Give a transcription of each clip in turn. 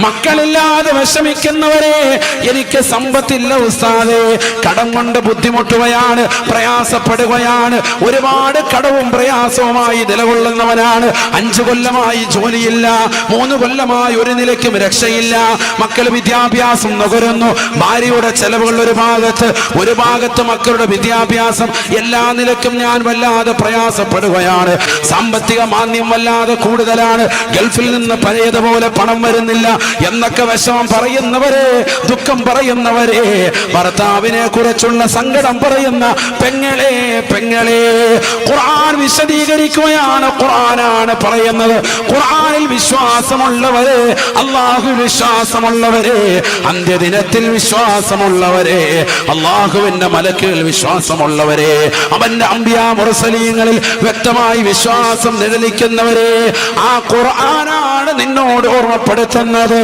മക്കളില്ലാതെ വിഷമിക്കുന്നവരെ എനിക്ക് സമ്പത്തില്ല ഉസ്താദേ. കടം കൊണ്ട് ബുദ്ധിമുട്ടുകയാണ് പ്രയാസപ്പെടുകയാണ്. ഒരുപാട് കടവും പ്രയാസവുമായി നിലകൊള്ളുന്നവനാണ്. അഞ്ചു കൊല്ലമായി ജോലിയില്ല മൂന്ന് കൊല്ലമായി ഒരു നിലയ്ക്കും രക്ഷയില്ല. മക്കൾ വിദ്യാഭ്യാസം നുകരുന്നു. ഭാര്യയുടെ ചെലവുകൾ ഒരു ഭാഗത്ത് ഒരു ഭാഗത്ത് മക്കളുടെ വിദ്യാഭ്യാസം. എല്ലാ നിലക്കും ഞാൻ വല്ലാതെ പ്രയാസപ്പെടുകയാണ്. സാമ്പത്തിക മാന്യം വല്ലാതെ കൂടുതലാണ്. ഗൾഫിൽ നിന്ന് പഴയതുപോലെ പണം വരുന്നില്ല. എന്നൊക്കെ വിഷമം പറയുന്നവരെ ദുഃഖം പറയുന്നവരെ ഭർത്താവിനെ കുറിച്ചുള്ള സങ്കടം പറയുന്ന പെങ്ങളെ പെങ്ങളെ ഖുർആൻ വിശദീകരിക്കുകയാണ് ഖുർആനാണ് പറയുന്നത് ഖുർആനിൽ വിശ്വാസമുള്ളവരെ അള്ളാഹു വിശ്വാസമുള്ളവരെ അന്ത്യദിനത്തിൽ വിശ്വാസമുള്ളവരെ അള്ളാഹുവിന്റെ മലക്കുകൾ വിശ്വാസമുള്ളവരെ അവന്റെ അമ്പിയ മുറസലീങ്ങളിൽ വ്യക്തമായി വിശ്വാസം നിഴലിക്കുന്നവരെ ആ ഖുർആനാണ് നിന്നോട് ഓർമ്മപ്പെടുത്തുന്നത്.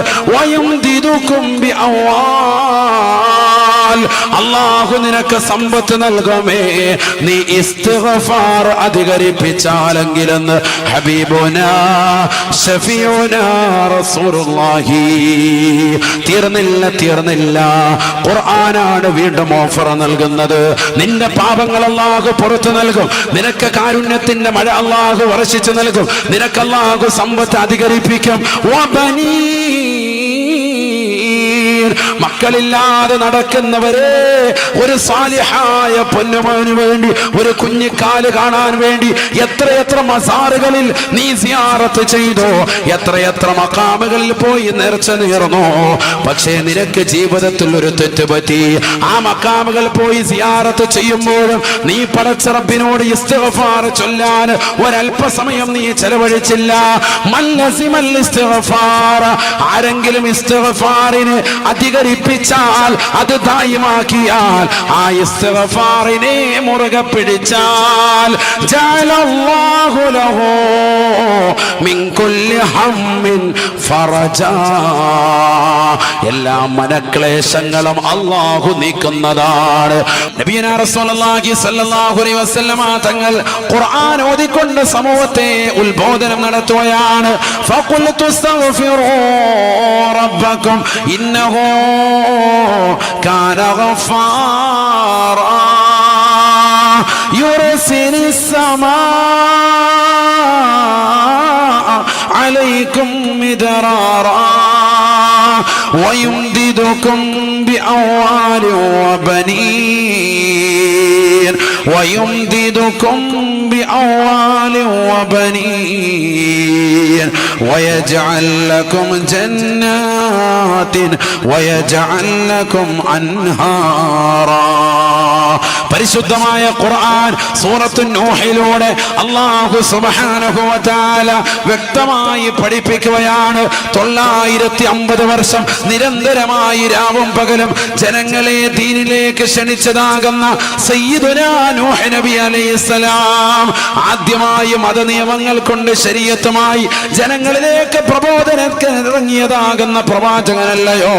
അള്ളാഹു നിനക്ക് സമ്പത്ത് നൽകുമേ. നീ ഇസ്തിഗ്ഫാർ അധികരിപ്പിച്ചാലെങ്കിലെന്ന് ഹബീബുന ഷഫിയുന റസൂലുള്ളാഹി. തീർന്നില്ല തീർന്നില്ല. ഖുർആനാണ് വീണ്ടും ഓഫർ നൽകുന്നത്. നിന്റെ പാപങ്ങൾ അള്ളാഹു പുറത്തു നൽകും. നിനക്ക് കാരുണ്യത്തിന്റെ മഴ അള്ളാഹു വർഷിച്ചു നൽകും. നിനക്ക് അള്ളാഹു സമ്പത്ത് അധികരിപ്പിക്കും. മക്കളില്ലാതെ നടക്കുന്നവരെ ഒരു സാലിഹായ പൊന്നുമോന് വേണ്ടി ഒരു കുഞ്ഞിക്കാൽ കാണാൻ വേണ്ടി എത്രയെത്ര മസാറുകളിൽ നീ സിയാറത്ത് ചെയ്തോ എത്രയെത്ര മക്കാമുകളിൽ പോയി നേർച്ച നേർന്നു. പക്ഷേ നിനക്ക് ജീവിതത്തിൽ ഒരു തെറ്റ് പറ്റി. ആ മക്കാമുകൾ പോയി സിയാറത്ത് ചെയ്യുമ്പോഴും നീ പടച്ചറബിനോട് ഇസ്തിഗ്ഫാർ ചൊല്ലാൻ ഒരല്പസമയം നീ ചെലവഴിച്ചില്ല. മല്ലസിമൽ ആരെങ്കിലും ഇസ്തഫാറിന് ഇസ്തിഗ്ഫാറിന് അധികരിപ്പിച്ചാൽ അത് ദായിമാക്കിയാൽ ആ ഇസ്തഫാറിനെ മുറുകെ പിടിച്ചാൽ മിൻ കുല്ലി ഹമ്മിൻ ഫറജാ. എല്ലാ മനക്ലേശങ്ങളും അള്ളാഹു നീക്കുന്നതാണ്. നബിയനാ റസൂലുള്ളാഹി സ്വല്ലല്ലാഹു അലൈഹി വസല്ലമ തങ്ങൾ ഖുർആൻ ഓതിക്കൊണ്ട് സമൂഹത്തെ ഉത്ബോധനം നടത്തുകയാണ്. ഫഖുൽ അസ്തഗ്ഫിറൂ റബ്ബക്കും ഇന്നഹു كان غفارا يرسل السماء عليكم مدرارا ويمددكم بأموال وبنين. ويمددكم بأموال وبنين ويجعل لكم جنات ويجعل لكم أنهارا പരിശുദ്ധമായ ഖുർആൻ സൂറത്തു നൂഹിലൂടെ അള്ളാഹു സുബ്ഹാനഹു വ തആല വ്യക്തമായി പഠിപ്പിക്കുകയാണ് തൊള്ളായിരത്തി അമ്പത് വർഷം നിരന്തരമായി രാവും പകലും ജനങ്ങളെ ദീനിലേക്ക് ക്ഷണിച്ചതാകുന്ന സയ്യിദുനാ നൂഹ് നബി അലൈഹിസ്സലാം ആദ്യമായി മതനിയമങ്ങൾ കൊണ്ട് ശരീരത്തുമായി ജനങ്ങളിലേക്ക് പ്രബോധനത്തിന് ഇറങ്ങിയതാകുന്ന പ്രവാചകനല്ലയോ?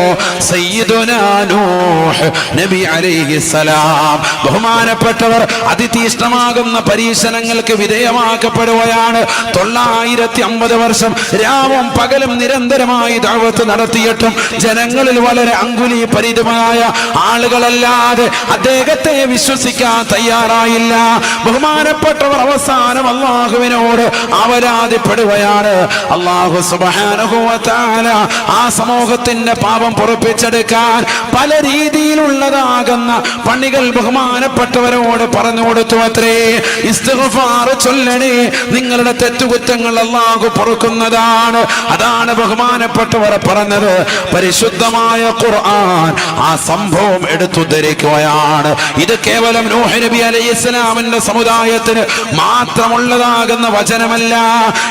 നബി അലൈഹിസ്സലാം ബഹുമാനപ്പെട്ടവർ അതിതീഷ്ണമാകുന്ന പരീക്ഷണങ്ങൾക്ക് വിധേയമാക്കപ്പെടുകയാണ്. തൊള്ളായിരത്തി അമ്പത് വർഷം രാവും പകലും നിരന്തരമായി ദാവത്ത് നടത്തിയിട്ടും ജനങ്ങളിൽ വളരെ അങ്കുലി പരിതമായ ആളുകളല്ലാതെ അദ്ദേഹത്തെ വിശ്വസിക്കാൻ തയ്യാറായില്ല. ബഹുമാനപ്പെട്ടവർ അവസാനം അള്ളാഹുവിനോട് അവരാതിപ്പെടുകയാണ് അള്ളാഹു സുബാനുഭവത്താല ആ സമൂഹത്തിന്റെ പാപം പൊറപ്പിച്ചെടുക്കാൻ പല രീതിയിലുള്ളതാകുന്ന പണികൾ ബഹുമാനപ്പെട്ടവരോട് പറഞ്ഞു കൊടുത്തു അത്രേ. ചൊല്ലണേ. നിങ്ങളുടെ തെറ്റുകുറ്റങ്ങൾ അള്ളാഹു പൊറുക്കുന്നതാണ്. അതാണ് ബഹുമാനപ്പെട്ടവർ പറഞ്ഞത്. പരിശുദ്ധമായ ഖുർആൻ ആ സംഭവം എടുത്തുദ്ധരിക്കുകയാണ്. ഇത് കേവലം നൂഹ് നബി അലൈഹി ഇസ്ലാമിന്റെ സമുദായത്തിന് മാത്രമുള്ളതാകുന്ന വചനമല്ല.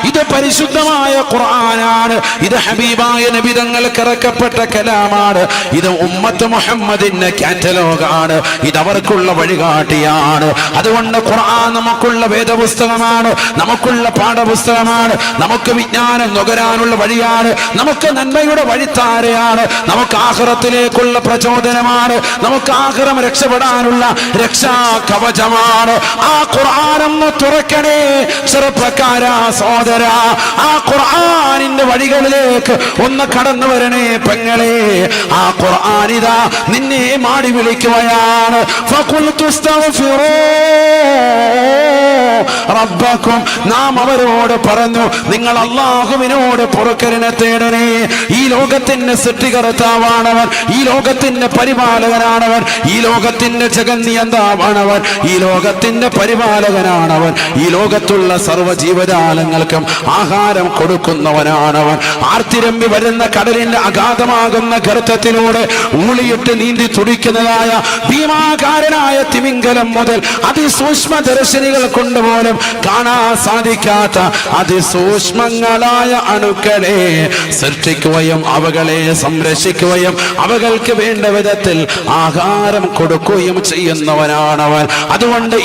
ഇത് പരിശുദ്ധമായ ഖുർആനാണ്. ഇത് ഹബീബായ നബി തങ്ങൾക്ക് ഇറക്കപ്പെട്ട കലാമാണ്. ഇത് ഉമ്മത്ത് മുഹമ്മദിന്റെ കാറ്റലോഗാണ്. ഇത് അവർക്കുള്ള വഴികാട്ടിയാണ്. അതുകൊണ്ട് ഖുർആൻ നമുക്കുള്ള വേദപുസ്തകമാണ്. നമുക്കുള്ള പാഠപുസ്തകമാണ്. നമുക്ക് വിജ്ഞാനം നുകരാനുള്ള വഴിയാണ്. നമുക്ക് നന്മയുടെ വഴിത്താരയാണ്. നമുക്ക് ആഹ്റത്തിലേക്കുള്ള പ്രചോദനമാണ്. നമുക്ക് ആഹ്റം രക്ഷപ്പെടാനുള്ള രക്ഷാ കവചമാണ് ആ ഖുർആാനൊന്ന് തുറക്കണേ. ചെറുപ്പക്കാരാ സോദര ആ ഖുർആാനിന്റെ വഴികളിലേക്ക് ഒന്ന് കടന്നു വരണേ പെങ്ങളെ. ആ ഖുർആാനിതാ നിന്നെ മാടി വിളിക്കുകയാണ്. റബ്ബക്കും നാം അവരോട് പറഞ്ഞു നിങ്ങൾ അള്ളാഹുവിനോട് പുറക്കരനെ തേടണേ. ഈ ലോകത്തിന്റെ സൃഷ്ടികർത്താവാണവൻ ഈ ലോകത്തിന്റെ പരിപാലകനാണവൻ ഈ ലോകത്തിന്റെ ജഗന്നിയന്താവാണവൻ ഈ ലോകത്തിന്റെ പരിപാലകനാണവൻ. ഈ ലോകത്തുള്ള സർവ ജീവജാലങ്ങൾക്കും ആഹാരം കൊടുക്കുന്നവനാണവൻ. ആർത്തിരമ്പി വരുന്ന കടലിന്റെ അഗാധമാകുന്ന ഗർത്തത്തിലൂടെ ഊളിയിട്ട് നീന്തി തുടിക്കുന്നതായ ഭീമാകാരനായ തിമിംഗലം മുതൽ അതിസൂക്ഷ്മ ദർശനികൾ കൊണ്ട് പോലും കാണാൻ സാധിക്കാത്ത അതിസൂക്ഷ്മങ്ങളായ അണുക്കളെ സൃഷ്ടിക്കുകയും അവകളെ സംരക്ഷിക്കുകയും അവകൾക്ക് വേണ്ട വിധത്തിൽ ആഹാരം കൊടുക്കുകയും ചെയ്യുന്നവനാണവൻ. അതുകൊണ്ട്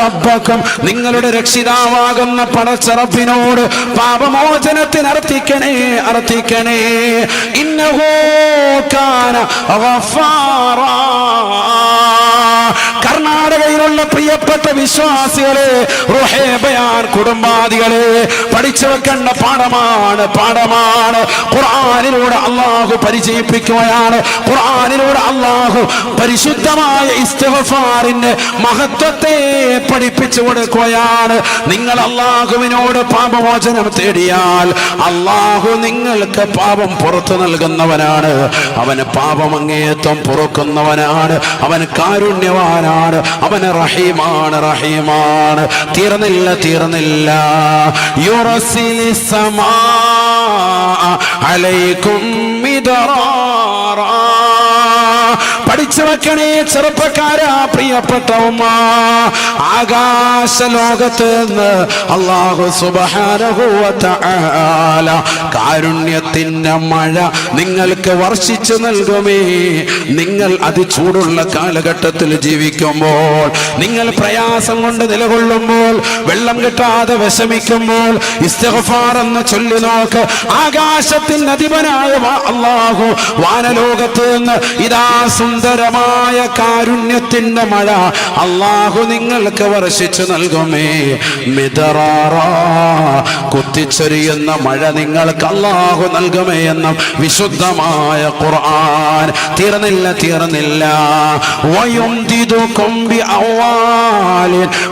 റബ്ബക്കും നിങ്ങളുടെ രക്ഷിതാവാകുന്ന പടച്ചറപ്പിനോട് പാപമോചനത്തിന് അർത്ഥിക്കണേ അർത്ഥിക്കണേ ഇന്നഹോ കാന. കർണാടകയിലുള്ള പ്രിയപ്പെട്ട വിശ്വാസികളെ റുഹേബയാൻ കുടുംബാദികളെ പഠിച്ചു വെക്കേണ്ട പാഠമാണ് പാഠമാണ്. ഖുർആനിലൂടെ അള്ളാഹു പരിചയിപ്പിക്കുകയാണ്. ഖുർആനിലൂടെ അള്ളാഹു പരിശുദ്ധമായ ഇസ്തഫാറിന് മഹത്വത്തെ പഠിപ്പിച്ചു കൊടുക്കുകയാണ്. നിങ്ങൾ അള്ളാഹുവിനോട് പാപമോചനം തേടിയാൽ അള്ളാഹു നിങ്ങൾക്ക് പാപം പുറത്തു നൽകുന്നവനാണ്. അവന് പാപം അങ്ങേയത്വം പുറക്കുന്നവനാണ് അവൻ കാരുണ്യവാനാണ് അവന് റഹീമാണ് റഹീമാണ്. തീർന്നില്ല തീർന്നില്ല. യുറസിലി സമാ അലൈക്കും പഠിച്ചു വെക്കണേ ചെറുപ്പക്കാരാ പ്രിയപ്പെട്ട ആകാശ ലോകത്ത് നിന്ന് അള്ളാഹു തആല കാരുണ്യത്തിന്റെ മഴ നിങ്ങൾക്ക് വർഷിച്ചു നൽകുമേ. നിങ്ങൾ അതിചൂടുള്ള കാലഘട്ടത്തിൽ ജീവിക്കുമ്പോൾ നിങ്ങൾ പ്രയാസം കൊണ്ട് നിലകൊള്ളുമ്പോൾ വെള്ളം കിട്ടാതെ വിഷമിക്കുമ്പോൾ ഇസ്തിഗ്ഫാർ എന്ന് ചൊല്ലി നോക്ക്. ആകാശത്തിന്റെ അധിപനായ അള്ളാഹു വാനലോകത്ത് നിന്ന് ഇതാ സുന്ദരമായ കാരുണ്യത്തിന്റെ മഴ. അള്ളാഹു നിങ്ങൾക്ക് വർഷിച്ചു നൽകുമേ. മിതറാറ കുത്തിച്ചൊരിയുന്ന മഴ നിങ്ങൾക്ക് അള്ളാഹു നൽകുമേ എന്നും വിശുദ്ധമായ ഖുർആൻ. തീർന്നില്ല തീർന്നില്ല.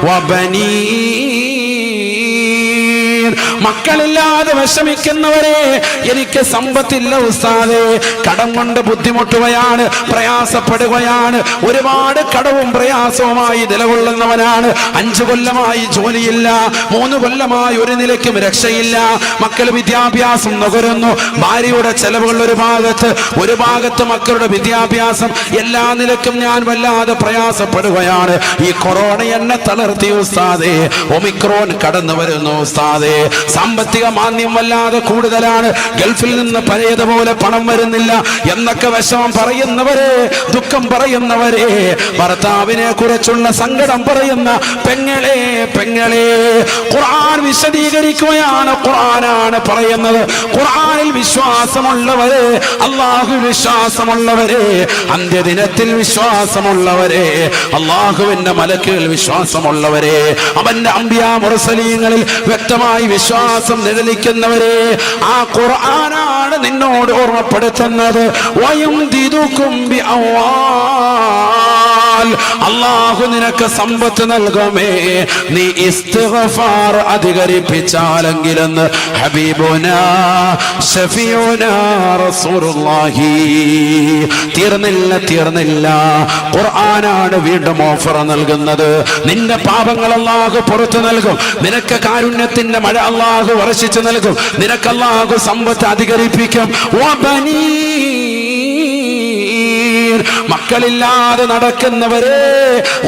വബനീൻ മക്കളില്ലാതെ വിഷമിക്കുന്നവരെ എനിക്ക് സമ്പത്തില്ല ഉസ്താദേ. കടം കൊണ്ട് ബുദ്ധിമുട്ടുകയാണ് പ്രയാസപ്പെടുകയാണ്. ഒരുപാട് കടവും പ്രയാസവുമായി നിലകൊള്ളുന്നവനാണ്. അഞ്ചു കൊല്ലമായി ജോലിയില്ല മൂന്ന് കൊല്ലമായി ഒരു നിലയ്ക്കും രക്ഷയില്ല. മക്കൾ വിദ്യാഭ്യാസം നുകരുന്നു. ഭാര്യയുടെ ചെലവുകൾ ഒരു ഭാഗത്ത് ഒരു ഭാഗത്ത് മക്കളുടെ വിദ്യാഭ്യാസം. എല്ലാ നിലക്കും ഞാൻ വല്ലാതെ പ്രയാസപ്പെടുകയാണ്. ഈ കൊറോണ എന്നെ തളർത്തി ഉസ്താദേ. ഒമിക്രോൺ കടന്നു വരുന്നു ഉസ്താദേ. സാമ്പത്തിക മാന്യം വല്ലാതെ കൂടുതലാണ്. ഗൾഫിൽ നിന്ന് പഴയതുപോലെ പണം വരുന്നില്ല എന്നൊക്കെ വിഷമം പറയുന്നവരെ ദുഃഖം പറയുന്നവരെ ഭർത്താവിനെ കുറിച്ചുള്ള സങ്കടം പറയുന്ന പെങ്ങളെ പെങ്ങളെ ഖുർആൻ വിശദീകരിക്കുകയാണ് ഖുർആനാണ് പറയുന്നത്. ഖുർആനിൽ വിശ്വാസമുള്ളവരെ അള്ളാഹു വിശ്വാസമുള്ളവരെ അന്ത്യദിനത്തിൽ വിശ്വാസമുള്ളവരെ അള്ളാഹുവിന്റെ മലക്കുകൾ വിശ്വാസമുള്ളവരെ അവന്റെ അമ്പിയ മുറസലീങ്ങളിൽ വ്യക്തമായി വിശ്വാസം നിഴലിക്കുന്നവരെ ആ ഖുർആനാണ് നിന്നോട് ഓർമ്മപ്പെടുത്തുന്നത്. വയം വയും ദിതുകുംബി അവാൽ അള്ളാഹു നിനക്ക് സമ്പത്ത് നൽകുമേ. നീ ഇസ്തിഗ്ഫാർ അധികരിപ്പിച്ചാലെങ്കിലെന്ന് ഹബീബുന റസൂലുള്ളാഹി. തീർന്നില്ല തീർന്നില്ല. ഖുർആനാണ് വീണ്ടും ഓഫർ നൽകുന്നത്. നിന്റെ പാപങ്ങൾ അള്ളാഹു പുറത്തു നൽകും. നിനക്ക് കാരുണ്യത്തിന്റെ മഴ അള്ളാഹു വർഷിച്ചു നൽകും. നിനക്ക് അള്ളാഹു സമ്പത്ത് അധികരിപ്പിക്കും. വബനീർ. മക്കളില്ലാതെ നടക്കുന്നവരെ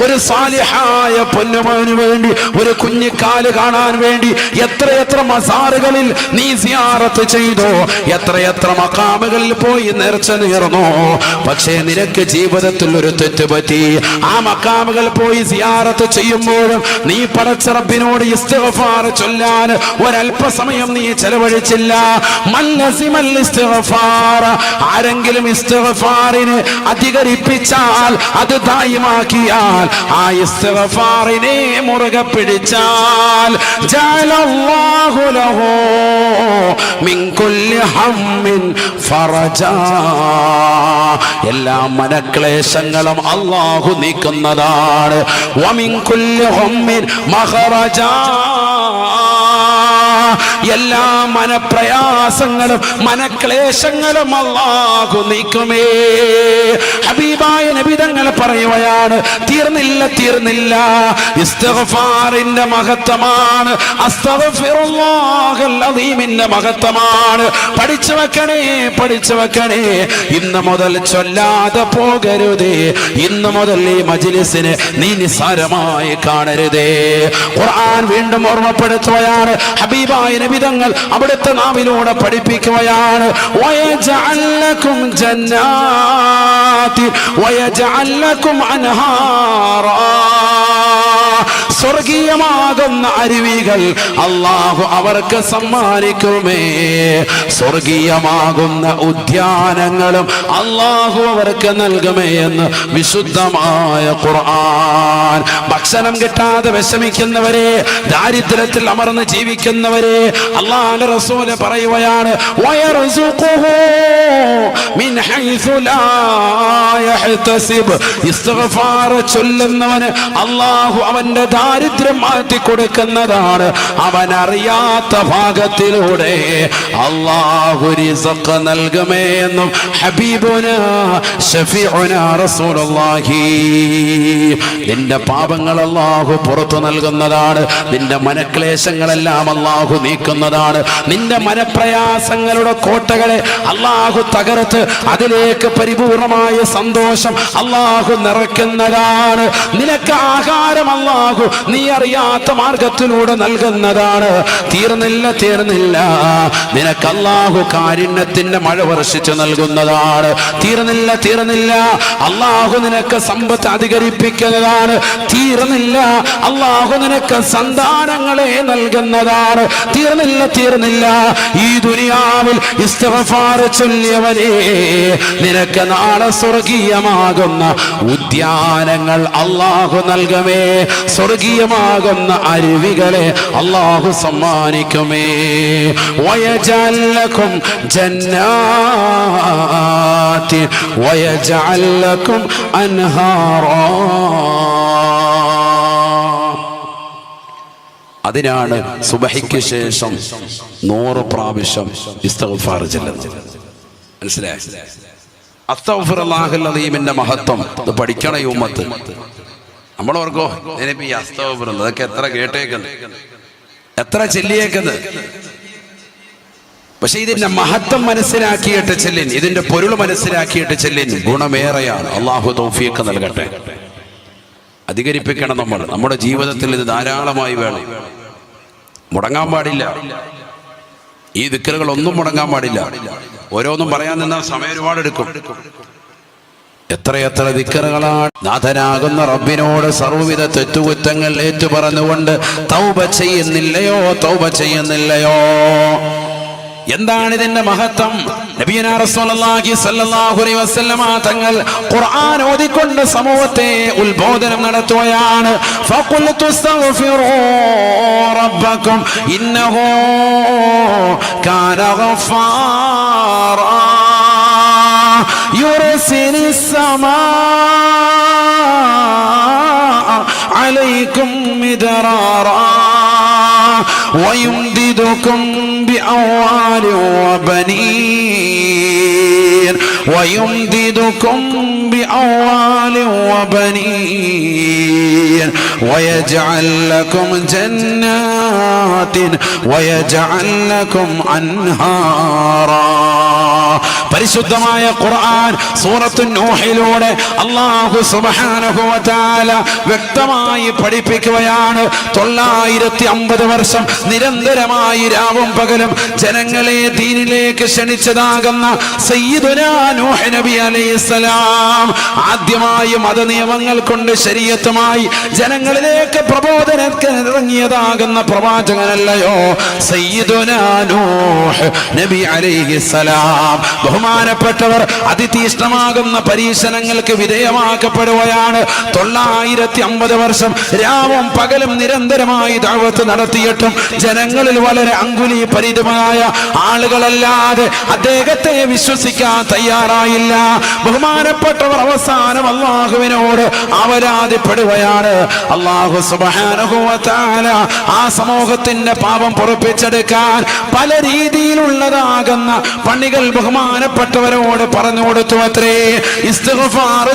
ഒരു സാലിഹായ പൊന്നുമോന് വേണ്ടി ഒരു കുഞ്ഞിക്കാൽ കാണാൻ വേണ്ടി എത്രയെത്ര മസാറുകളിൽ നീ സിയാറത്ത് ചെയ്തോ എത്രയെത്ര മക്കാമുകളിൽ പോയി നേർച്ച നേർന്നോ. പക്ഷേ നിനക്ക് ജീവിതത്തിൽ ഒരു തെറ്റ് പറ്റി. ആ മക്കാമുകൾ പോയി സിയാറത്ത് ചെയ്യുമ്പോഴും നീ പടച്ചറബിനോട് ഇസ്തിഗ്ഫാർ ചൊല്ലാൻ ഒരല്പസമയം നീ ചെലവഴിച്ചില്ല. ആരെങ്കിലും ആരെങ്കിലും ഇസ്തിഗ്ഫാറിന് അധികരിപ്പിച്ചാൽ അത് ദായിമാക്കിയാൽ ആ ഇസ്തിഗ്ഫാറിനെ മുറുകെ പിടിച്ചാൽ ജഅലല്ലാഹു ലഹു മിൻ കുല്ലി ഹമ്മിൻ ഫറജാ. എല്ലാ മനക്ലേശങ്ങളും അള്ളാഹു നീക്കുന്നതാണ്. വമിൻ ഹമ്മിൻ മഖറജാ എല്ലാ മനപ്രയാസങ്ങളും മനക്ലേശങ്ങളും അള്ളാഹു നീക്കുമേ. ഹബീബായ നബിതങ്ങൾ പറയുകയാണ് തീർന്നില്ല തീർന്നില്ല. ഇസ്തഫാറിന്റെ മഹത്വമാണ് മഹത്വമാണ്. പഠിച്ചു വെക്കണേ പഠിച്ചു വെക്കണേ. ഇന്ന് മുതൽ ചൊല്ലാതെ പോകരുതേ. ഇന്ന് മുതൽ ഈ മജിലിസിന് നീ നിസ്സാരമായി കാണരുതേ. ഖുർആൻ വീണ്ടും ഓർമ്മപ്പെടുത്തുകയാണ് ഹബീബായ നബിതങ്ങൾ അവിടുത്തെ നാവിലൂടെ പഠിപ്പിക്കുകയാണ്. ജന്നാത്തി സ്വർഗീയമാകുന്ന അരുവികൾ അള്ളാഹു അവർക്ക് സമ്മാനിക്കുമേ. സ്വർഗീയമാകുന്ന ഉദ്യാനങ്ങളും അള്ളാഹു അവർക്ക് നൽകുമേ എന്ന് വിശുദ്ധമായ ഖുർആൻ. ഭക്ഷണം കിട്ടാതെ വിഷമിക്കുന്നവരെ ദാരിദ്ര്യത്തിൽ അമർന്ന് ജീവിക്കുന്നവരെ അള്ളാഹു റസൂൽ പറയുകയാണ് ചൊല്ലുന്നവന് അള്ളാഹു അവന്റെ ദാരിദ്ര്യം മാറ്റി കൊടുക്കുന്നതാണ്. അവൻ അറിയാത്ത ഭാഗത്തിലൂടെ അള്ളാഹു റിസഖ് എന്നും ഹബീബുന ഷഫീഉന റസൂലുള്ളാഹി. നിന്റെ പാപങ്ങൾ അള്ളാഹു പുറത്തു നൽകുന്നതാണ്. നിന്റെ മനക്ലേശങ്ങളെല്ലാം അള്ളാഹു നീക്കുന്നതാണ്. നിന്റെ മനപ്രയാസങ്ങളുടെ കോട്ടകളെ അള്ളാഹു തകർത്ത് അതിലേക്ക് പരിപൂർണമായ സന്തോഷം അള്ളാഹു നിറയ്ക്കുന്നതാണ്. നിനക്ക് ആഹാരം അള്ളാഹു നീ അറിയാത്ത മാർഗത്തിലൂടെ നൽകുന്നതാണ്. തീർന്നില്ല തീർന്നില്ല. നിനക്ക് അള്ളാഹു കാരുണ്യത്തിന്റെ മഴ വർഷിച്ചു നൽകുന്നതാണ്. തീർന്നില്ല തീർന്നില്ല. അള്ളാഹു നിനക്ക് സമ്പത്ത് അധികരിപ്പിക്കുന്നതാണ്. തീർന്നില്ല. അള്ളാഹു നിനക്ക് സന്താനങ്ങളെ നൽകുന്നതാണ്. തീർന്നില്ല തീർന്നില്ല. ഈ ദുനിയാവിൽ ചൊല്ലിയവനെ നിനക്ക് നാളെ സ്വർഗീയമാകുന്ന ഉദ്യാനങ്ങൾ അള്ളാഹു നൽകമേ. സ്വർഗീയമാകുന്ന അരുവികളെ അള്ളാഹു സമ്മാനിക്കുമേ. വയജാലും ജന്നാത്തി വയജാലും അൻഹാറോ. അതിനാണ് സുബഹിക്ക് ശേഷം നൂറ് പ്രാവശ്യം ഇസ്തഫാർ ചെല്ലുന്നത്. മനസ്സിലായി? അലീമിന്റെ മഹത്വം. ഇത് പഠിക്കണ ഉമ്മത്ത്. നമ്മൾ ഓർക്കോ ഇനിയിപ്പോ ഈ അസ്തവപുരം അതൊക്കെ എത്ര കേട്ടേക്കുന്നത്? എത്ര ചെല്ലിയേക്കുന്നത്? പക്ഷെ ഇതിന്റെ മഹത്വം മനസ്സിലാക്കിയിട്ട് ചെല്ലിൻ ഇതിന്റെ പൊരുൾ മനസ്സിലാക്കിയിട്ട് ചെല്ലിൻ ഗുണമേറെയാണ്. അള്ളാഹു തൗഫീഖ് നൽകട്ടെ. അധികരിപ്പിക്കണം നമ്മൾ. നമ്മുടെ ജീവിതത്തിൽ ഇത് ധാരാളമായി വേണം. മുടങ്ങാൻ പാടില്ല. ഈ ദിക്കറുകൾ ഒന്നും മുടങ്ങാൻ പാടില്ല. ഓരോന്നും പറയാൻ നിന്നാൽ സമയം ഒരുപാട് എടുക്കും. എത്രയെത്ര ദിക്കറുകളാണ് നാഥനാകുന്ന റബ്ബിനോട് സർവവിധ തെറ്റുകുറ്റങ്ങൾ ഏറ്റുപറഞ്ഞുകൊണ്ട് തൗബ ചെയ്യുന്നില്ലയോ തൗബ ചെയ്യുന്നില്ലയോ? എന്താണ് ഇതിന്റെ മഹത്വം തങ്ങൾ ഖുർആൻ ഓതിക്കൊണ്ട് സമൂഹത്തെ ഉത്ബോധനം നടത്തുകയാണ്. ഇന്നഹു يرسل السماء عليكم مدرارا ويمددكم بأموال وبنين ويمددكم بأموال وبنين ويجعل لكم جنات ويجعل لكم أنهارا പരിശുദ്ധമായ ഖുർആൻ സൂറത്തു നൂഹിലൂടെ അള്ളാഹു സുബ്ഹാനഹു വ തആല വ്യക്തമായി പഠിപ്പിക്കുകയാണ് തൊള്ളായിരത്തി അമ്പത് വർഷം നിരന്തരമായി രാവും പകലും ജനങ്ങളെ ദീനിലേക്ക് ക്ഷണിച്ചതാകുന്ന സയ്യിദുനാ നൂഹ് നബി അലൈഹിസ്സലാം ആദ്യമായി മതനിയമങ്ങൾ കൊണ്ട് ശരീരത്തുമായി ജനങ്ങളിലേക്ക് പ്രബോധനത്തിന് ഇറങ്ങിയതാകുന്ന പ്രവാചകനല്ലയോ? നബി അലൈഹിസ്സലാം ബഹുമാനപ്പെട്ടവർ അതിതീഷ്ണമാകുന്ന പരീക്ഷണങ്ങൾക്ക് വിധേയമാക്കപ്പെടുകയാണ്. തൊള്ളായിരത്തി അമ്പത് വർഷം രാവും പകലും നിരന്തരമായി ദാവത്ത് നടത്തിയിട്ടും ജനങ്ങളിൽ വളരെ അങ്കുലി പരിതമായ ആളുകളല്ലാതെ അദ്ദേഹത്തെ വിശ്വസിക്കാൻ തയ്യാറായില്ല. ബഹുമാനപ്പെട്ടവർ അവസാനം അള്ളാഹുവിനോട് അവരാതിപ്പെടുകയാണ് അള്ളാഹു സുബാനുഭവത്താല ആ സമൂഹത്തിന്റെ പാപം പൊറപ്പിച്ചെടുക്കാൻ പല രീതിയിലുള്ളതാകുന്ന പണികൾ ബഹുമാനപ്പെട്ടവരോട് പറഞ്ഞു കൊടുത്തു അത്രേ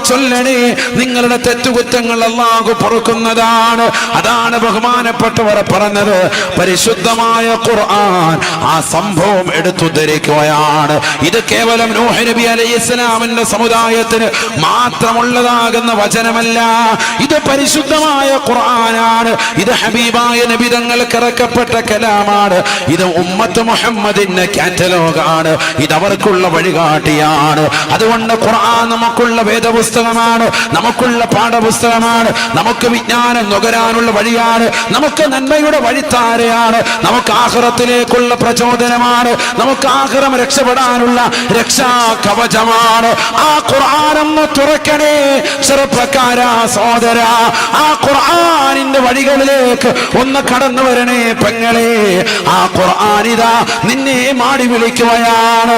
ചൊല്ലണേ. നിങ്ങളുടെ തെറ്റുകുറ്റങ്ങൾ അള്ളാഹു പൊറുക്കുന്നതാണ്. അതാണ് ബഹുമാനപ്പെട്ടവർ പറഞ്ഞത്. പരിശുദ്ധമായ ഖുർആൻ ആ സംഭവം എടുത്തുദ്ധരിക്കുകയാണ്. ഇത് കേവലം നൂഹ് നബി അലൈഹി ഇസ്ലാമിന്റെ സമുദായത്തിന് മാത്രമുള്ളതാകുന്ന വചനമല്ല. ഇത് പരിശുദ്ധമായ ഖുർആനാണ്. ഇത് ഹബീബായ നബി ഇറക്കപ്പെട്ട കലാമാണ്. ഇത് ഉമ്മത്ത് മുഹമ്മദിന്റെ കാറ്റലോഗാണ്. ഇത് അവർക്കുള്ള വഴികാട്ടിയാണ്. അതുകൊണ്ട് ഖുർആൻ നമുക്കുള്ള വേദപുസ്തകമാണ്. നമുക്കുള്ള പാഠപുസ്തകമാണ്. നമുക്ക് വിജ്ഞാനം നുകരാനുള്ള വഴിയാണ്. നമുക്ക് നന്മയുടെ വഴിത്താരയാണ്. നമുക്ക് ആഹ്റത്തിലേക്കുള്ള പ്രചോദനമാണ്. നമുക്ക് ആഹ്റം രക്ഷപ്പെടാനുള്ള രക്ഷാ കവചമാണ് ആ ഖുർആാനൊന്ന് തുറക്കണേ ചെറുപ്പക്കാരാ സോദര ആ ഖുർആാനിന്റെ വഴികളിലേക്ക് ഒന്ന് കടന്നു വരണേ പെങ്ങളെ ആ ഖുർആാനിതാ നിന്നെ മാടി വിളിക്കുകയാണ്.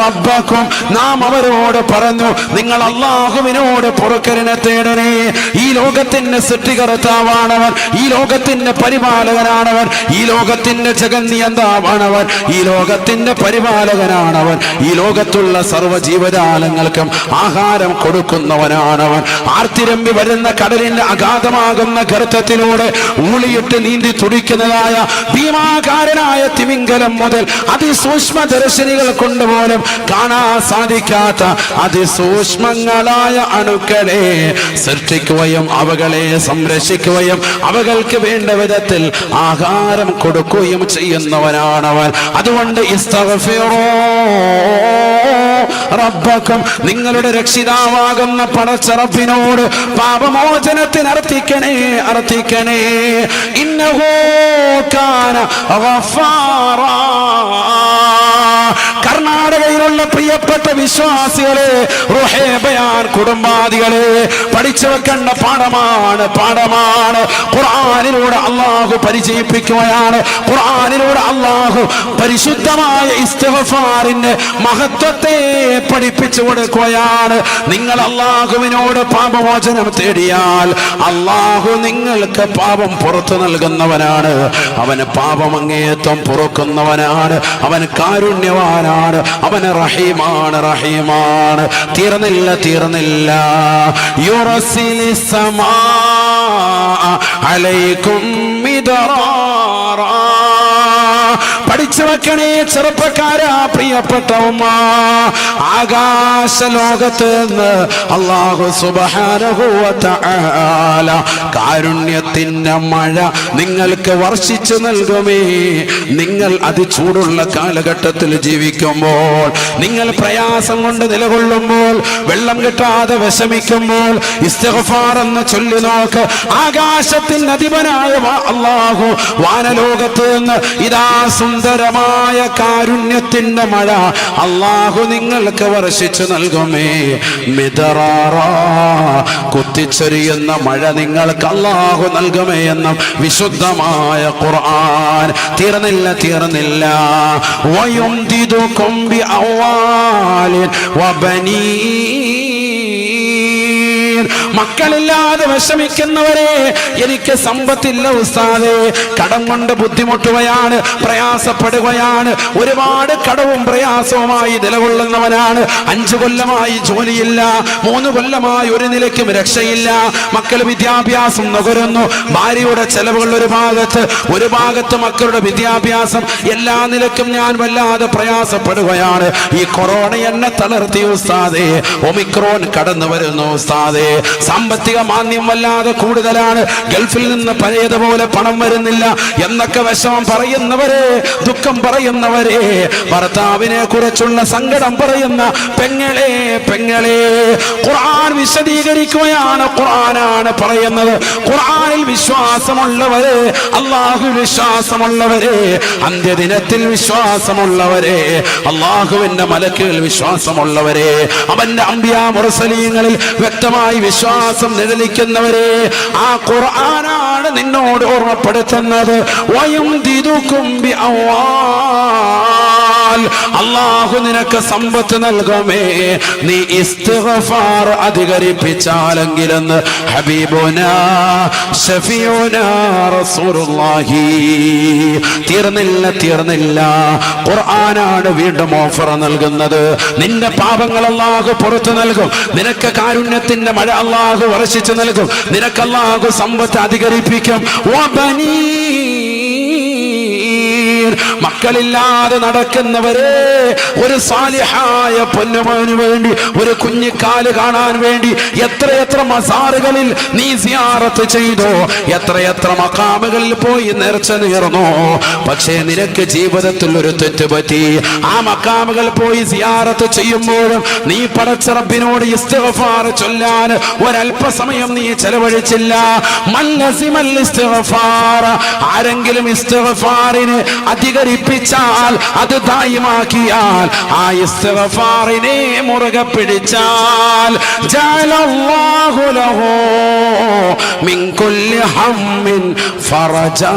റബ്ബക്കും നാം അവരോട് പറഞ്ഞു നിങ്ങൾ അള്ളാഹുവിനോട് പൊറുക്കലിനെ തേടണേ. ഈ ലോകത്തിന്റെ സൃഷ്ടികർത്താവാണവൻ ഈ ലോകത്തിന്റെ പരിപാലകനാണവൻ ഈ ലോകത്തിന്റെ ജഗന്നിയന്താവാണവൻ ഈ ലോകത്തിന്റെ പരിപാലകനാണവൻ ഈ ലോകത്തുള്ള സർവ ജീവജാലങ്ങൾക്കും ആഹാരം കൊടുക്കുന്നവനാണവൻ. ആർത്തിരമ്പി വരുന്ന കടലിന്റെ അഗാധമാകുന്ന ഗർത്തത്തിലൂടെ ഊളിയിട്ട് നീന്തി തുടിക്കുന്നതായ ഭീമാകാരനായ തിമിംഗലം മുതൽ അതിസൂക്ഷ്മ ദർശനികൾ കൊണ്ടുപോലും കാണാൻ സാധിക്കാത്ത അതിസൂക്ഷ്മങ്ങളായ അണുക്കളെ സൃഷ്ടിക്കുകയും അവകളെ സംരക്ഷിക്കുകയും അവകൾക്ക് വേണ്ട വിധത്തിൽ ആഹാരം കൊടുക്കുകയും ചെയ്യുന്നവനാണവൻ. അതുകൊണ്ട് റബ്ബക്കും നിങ്ങളുടെ രക്ഷിതാവാകുന്ന പടച്ചറപ്പിനോട് പാപമോചനത്തിന് അർത്ഥിക്കണേ അർത്ഥിക്കണേ ഇന്നഹോ കാന. കർണാടകയിലുള്ള പ്രിയപ്പെട്ട വിശ്വാസികളെ റുഹേബയാൻ കുടുംബാദികളെ പഠിച്ചു വെക്കേണ്ട പാഠമാണ് പാഠമാണ്. ഖുർആനിലൂടെ അള്ളാഹു പരിചയിപ്പിക്കുകയാണ്. ഖുർആനിലൂടെ അള്ളാഹു പരിശുദ്ധമായ ഇസ്തഫാറിന്റെ മഹത്വത്തെ പഠിപ്പിച്ചു കൊടുക്കുകയാണ്. നിങ്ങൾ അള്ളാഹുവിനോട് പാപമോചനം തേടിയാൽ അള്ളാഹു നിങ്ങൾക്ക് പാപം പുറത്തു നൽകുന്നവനാണ്. അവന് പാപം അങ്ങേയത്വം പുറക്കുന്നവനാണ്. അവൻ കാരുണ്യവാനാണ് അവന് റഹീമാണ് റഹീമാണ്. തീർന്നില്ല തീർന്നില്ല. യുറസിലി സമാ അലൈക്കും പഠിച്ചു വെക്കണേ ചെറുപ്പക്കാരാ പ്രിയപ്പെട്ട ഉമ്മ ആകാശ ലോകത്ത് നിന്ന് അള്ളാഹു സുബാനുഭൂവല കാരുണ്യത്തിന്റെ മഴ നിങ്ങൾക്ക് വർഷിച്ചു നൽകുമേ. നിങ്ങൾ അതിചൂടുള്ള കാലഘട്ടത്തിൽ ജീവിക്കുമ്പോൾ നിങ്ങൾ പ്രയാസം കൊണ്ട് നിലകൊള്ളുമ്പോൾ വെള്ളം കിട്ടാതെ വിഷമിക്കുമ്പോൾ ഇസ്തഫാർ എന്ന് ചൊല്ലി നോക്ക്. ആകാശത്തിന് അധിപനായ അള്ളാഹു വാനലോകത്ത് നിന്ന് ഇതാ സുന്ദരമായ കാരുണ്യത്തിന്റെ മഴ അള്ളാഹു നിങ്ങൾക്ക് വർഷിച്ചു നൽകുമേ. മിതറാറ കുത്തിച്ചൊരിയുന്ന മഴ നിങ്ങൾക്ക് അള്ളാഹു നൽകുമേ എന്ന വിശുദ്ധമായ ഖുർആൻ. തീർന്നില്ല തീർന്നില്ല. വയും കൊമ്പി അവ വബനീൻ മക്കളില്ലാതെ വിഷമിക്കുന്നവരെ എനിക്ക് സമ്പത്തില്ല ഉസ്താദേ. കടം കൊണ്ട് ബുദ്ധിമുട്ടുകയാണ് പ്രയാസപ്പെടുകയാണ്. ഒരുപാട് കടവും പ്രയാസവുമായി നിലകൊള്ളുന്നവനാണ്. അഞ്ചു കൊല്ലമായി ജോലിയില്ല മൂന്ന് കൊല്ലമായി ഒരു നിലയ്ക്കും രക്ഷയില്ല. മക്കൾ വിദ്യാഭ്യാസം നുകരുന്നു. ഭാര്യയുടെ ചെലവുകൾ ഒരു ഭാഗത്ത് ഒരു ഭാഗത്ത് മക്കളുടെ വിദ്യാഭ്യാസം. എല്ലാ നിലക്കും ഞാൻ വല്ലാതെ പ്രയാസപ്പെടുകയാണ്. ഈ കൊറോണ എന്നെ തളർത്തി ഉസ്താദേ. ഒമിക്രോൺ കടന്നു വരുന്നു ഉസ്താദേ. സാമ്പത്തിക മാന്യം വല്ലാതെ കൂടുതലാണ്. ഗൾഫിൽ നിന്ന് പഴയതുപോലെ പണം വരുന്നില്ല എന്നൊക്കെ വിഷമം പറയുന്നവരെ ദുഃഖം പറയുന്നവരെ ഭർത്താവിനെ കുറിച്ചുള്ള സങ്കടം പറയുന്ന പെങ്ങളെ പെങ്ങളെ ഖുർആൻ വിശദീകരിക്കുകയാണ് ഖുർആനാണ് പറയുന്നത്. ഖുർആനിൽ വിശ്വാസമുള്ളവരെ അള്ളാഹു വിശ്വാസമുള്ളവരെ അന്ത്യദിനത്തിൽ വിശ്വാസമുള്ളവരെ അള്ളാഹുവിന്റെ മലക്കുകൾ വിശ്വാസമുള്ളവരെ അവന്റെ അമ്പിയാ മുറസലീങ്ങളിൽ വ്യക്തമായി വിശ്വാസം നിഴലിക്കുന്നവരെ ആ ഖുർആനാണ് നിന്നോട് ഓർമ്മപ്പെടുത്തുന്നത്. വയം തിരുക്കുംബി ദിതുക്കുംബി അള്ളാഹു നിനക്ക് സമ്പത്ത് നൽകുമേ. നീ ഇസ്തിഗ്ഫാർ അധികരിപ്പിച്ചാലെങ്കിലെന്ന് റസൂലുള്ളാഹി. തീർന്നില്ല തീർന്നില്ല. ഖുർആനാണ് വീണ്ടും ഓഫർ നൽകുന്നത്. നിന്റെ പാപങ്ങൾ അള്ളാഹു പുറത്തു നൽകും. നിനക്ക് കാരുണ്യത്തിന്റെ മഴ അള്ളാഹു വർഷിച്ചു നൽകും. നിനക്ക് അള്ളാഹു സമ്പത്ത് അധികരിപ്പിക്കും. മക്കളില്ലാതെ നടക്കുന്നവരെ ഒരു സാലിഹായ പൊന്നുമോന് വേണ്ടി ഒരു കുഞ്ഞിക്കാൽ കാണാൻ വേണ്ടി എത്രയെത്ര മസാറുകളിൽ നീ സിയാറത്ത് ചെയ്തോ എത്രയെത്ര മക്കാമുകളിൽ പോയി നേർച്ച നേർന്നോ. പക്ഷേ നിനക്ക് ജീവിതത്തിൽ ഒരു തെറ്റ് പറ്റി. ആ മക്കാമുകൾ പോയി സിയാറത്ത് ചെയ്യുമ്പോഴും നീ പടച്ചറബിനോട് ഇസ്തിഗ്ഫാർ ചൊല്ലാൻ ഒരല്പസമയം നീ ചെലവഴിച്ചില്ല. മല്ലസിമൽ ഇസ്തിഗ്ഫാർ. ആരെങ്കിലും ഇസ്തഫാറിന് ഇസ്തിഗ്ഫാറിന് അധികരിപ്പിച്ചാൽ അത് ദായിമാക്കിയാൽ ആ ഇസ്തിഗ്ഫാറിനെ മുറുകെ പിടിച്ചാൽ ജഅലല്ലാഹു ലഹു മിൻ കുല്ലി ഹമ്മിൻ ഫറജാ.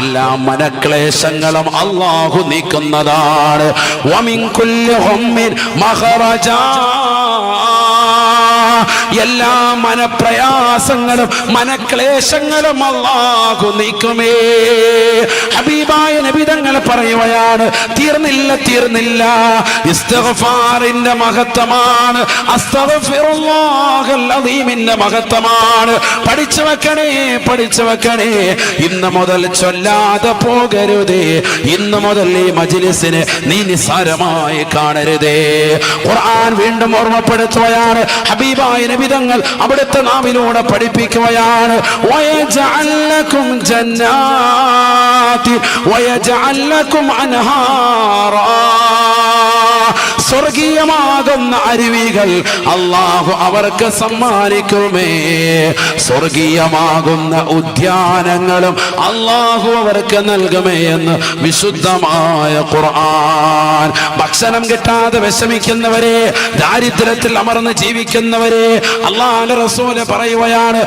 എല്ലാ മനക്ലേശങ്ങളും അള്ളാഹു നീക്കുന്നതാണ്. എല്ലാ മനപ്രയാസങ്ങളും മനക്ലേശങ്ങളും അള്ളാഹു നീക്കുമേ. ഹബീബായ നബിതങ്ങൾ പറയുകയാണ് തീർന്നില്ല തീർന്നില്ല. ഇസ്തിഗ്ഫാറിന്റെ മഹത്വമാണ് അസ്തഗ്ഫിറുല്ലാഹൽ അദീമിന്റെ മഹത്വമാണ്. പഠിച്ചു വെക്കണേ പഠിച്ചു വെക്കണേ. ഇന്ന് മുതൽ ചൊല്ലാതെ പോകരുതേ. ഇന്ന് മുതൽ ഈ മജ്ലിസിനെ നീ നിസ്സാരമായി കാണരുതേ. ഖുർആൻ വീണ്ടും ഓർമ്മപ്പെടുത്തുകയാണ് ഹബീബായ നബിതങ്ങൾ അവിടുത്തെ നാമിലൂടെ പഠിപ്പിക്കുകയാണ്. ജന്നാത്തി അൻഹാറാ. സ്വർഗീയമാകുന്ന അരുവികൾ അള്ളാഹു അവർക്ക് സമ്മാനിക്കുമേ. സ്വർഗീയമാകുന്ന ഉദ്യാനങ്ങളും അള്ളാഹു അവർക്ക് നൽകുമേ എന്ന് വിശുദ്ധമായ ഖുർആൻ. ഭക്ഷണം കിട്ടാതെ വിഷമിക്കുന്നവരെ ദാരിദ്ര്യത്തിൽ അമർന്ന് ജീവിക്കുന്നവരെ അള്ളാഹു റസൂൽ പറയുകയാണ്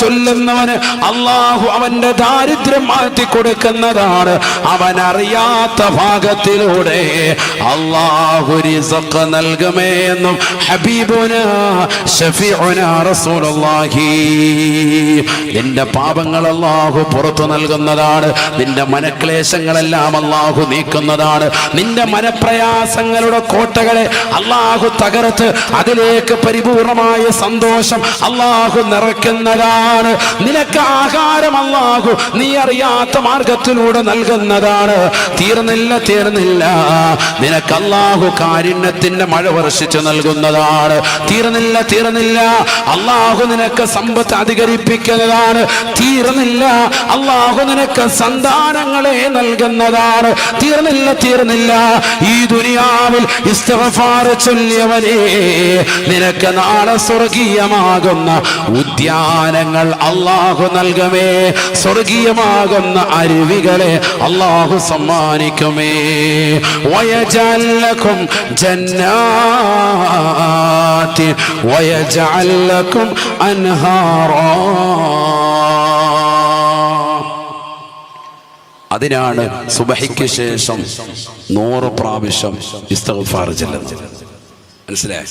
ചൊല്ലുന്നവന് അള്ളാഹു അവന്റെ ദാരിദ്ര്യം മാറ്റി കൊടുക്കുന്നതാണ്. അവൻ അറിയാത്ത ഭാഗത്തിലൂടെ നൽകുമേ എന്നും ഹബീബുന ഷഫീഉന റസൂലുള്ളാഹി. നിന്റെ പാപങ്ങൾ അള്ളാഹു പുറത്തു നൽകുന്നതാണ്. നിന്റെ മനക്ലേശങ്ങളെല്ലാം അള്ളാഹു നീക്കുന്നതാണ്. നിന്റെ മനപ്രയാസങ്ങളുടെ കോട്ടകളെ അള്ളാഹു തകർത്ത് അതിലേക്ക് പരിപൂർണമായ സന്തോഷം അള്ളാഹു നിറയ്ക്കുന്നതാണ്. നിനക്ക് ആഹാരം അള്ളാഹു നീ അറിയാത്ത മാർഗത്തിലൂടെ നൽകുന്നതാണ്. തീർന്നില്ല തീർന്നില്ല. നിനക്ക് അള്ളാഹു കാരുണ്യത്തിന്റെ മഴ വർഷിച്ചു നൽകുന്നതാണ്. തീർന്നില്ല തീർന്നില്ല. അള്ളാഹു നിനക്ക് സമ്പത്ത് അധികരിപ്പിക്കുന്നതാണ്. തീർന്നില്ല. അള്ളാഹു നിനക്ക് സന്താനങ്ങളെ നൽകുന്നതാണ്. തീർന്നില്ല തീർന്നില്ല. ഈ ദുനിയാവിൽ ചൊല്ലിയവനെ നിനക്ക് നാളെ സ്വർഗീയമാകുന്ന ഉദ്യാനങ്ങൾ അള്ളാഹു നൽകുമേ. സ്വർഗീയമാകുന്ന അരുവികളെ അള്ളാഹു സമ്മാനിക്കുമേ. വയജാലക്കും ജന്നാത്തി വയജാലക്കും അൻഹാറ. അതിനാണ് സുബഹിക്ക് ശേഷം നൂറ് പ്രാവശ്യം ഇസ്തഫാർ ചെല്ലുന്നത്. മനസ്സിലായ?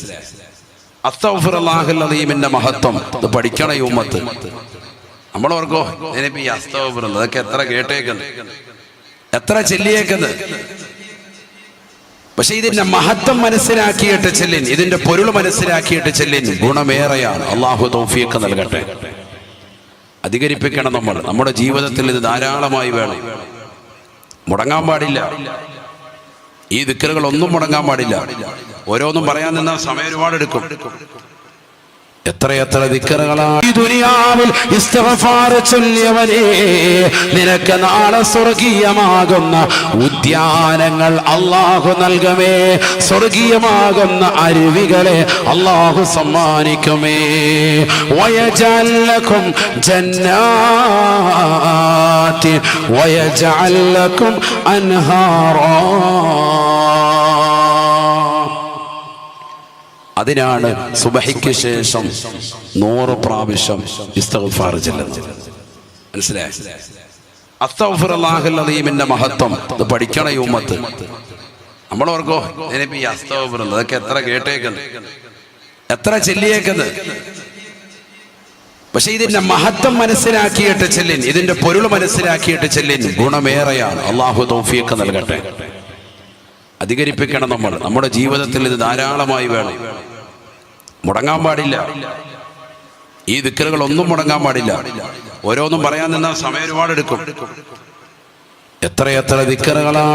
അസ്തഗ്ഫിറുല്ലാഹുൽ മഹത്വം. ഇത് പഠിക്കണ ഉമ്മത്ത്. നമ്മൾ ഓർക്കോ ഞാനിപ്പോ ഈ അസ്തവപുരം അതൊക്കെ എത്ര കേട്ടേക്കുന്നത്? എത്ര ചെല്ലിയേക്കുന്നത്? പക്ഷെ ഇതിന്റെ മഹത്വം മനസ്സിലാക്കിയിട്ട് ചെല്ലിൻ ഇതിന്റെ പൊരുൾ മനസ്സിലാക്കിയിട്ട് ചെല്ലിൻ ഗുണമേറെയാണ്. അള്ളാഹു തൗഫീഖ് നൽകട്ടെ. അധികരിപ്പിക്കണം നമ്മൾ. നമ്മുടെ ജീവിതത്തിൽ ഇത് ധാരാളമായി വേണം. മുടങ്ങാൻ പാടില്ല. ഈ ദിക്കറുകൾ ഒന്നും മുടങ്ങാൻ പാടില്ല. ഓരോന്നും പറയാൻ നിന്നാൽ സമയം ഒരുപാട് എടുക്കും എത്രയെത്ര ദിക്കറുകളാണ് ഈ ദുനിയാവിൽ ചൊല്ലിയവനെ നിനക്ക് നാളെ സ്വർഗീയമാകുന്ന ഉദ്യാനങ്ങൾ അള്ളാഹു നൽകമേ സ്വർഗീയമാകുന്ന അരുവികളെ അള്ളാഹു സമ്മാനിക്കുമേ. വയജല്ലക്കും ജന്നാത്തി വയജല്ലക്കും അൻഹാറാ. അതിനാണ് സുബഹിക്ക് ശേഷം നൂറ് പ്രാവശ്യം ഇസ്തഫാർ ചെല്ലുന്നത്. മനസ്സിലായി? മഹത്വം. ഇത് പഠിക്കണ ഈ നമ്മൾ ഓർക്കോ ഈ അതൊക്കെ എത്ര കേട്ടേക്കുന്നത്? എത്ര ചെല്ലിയേക്കുന്നത്? പക്ഷെ ഇതിന്റെ മഹത്വം മനസ്സിലാക്കിയിട്ട് ചെല്ലിൻ. ഇതിന്റെ പൊരുൾ മനസ്സിലാക്കിയിട്ട് ചെല്ലിൻ. ഗുണമേറെയാണ്. അള്ളാഹു തൗഫീഖ് നൽകട്ടെ. അധികരിപ്പിക്കണം നമ്മൾ. നമ്മുടെ ജീവിതത്തിൽ ഇത് ധാരാളമായി വേണം. മുടങ്ങാൻ പാടില്ല. ഈ ദിക്കറുകൾ ഒന്നും മുടങ്ങാൻ പാടില്ല. ഓരോന്നും പറയാൻ നിന്നാൽ സമയം ഒരുപാട് എടുക്കും എത്ര ദിക്കറുകളാണ്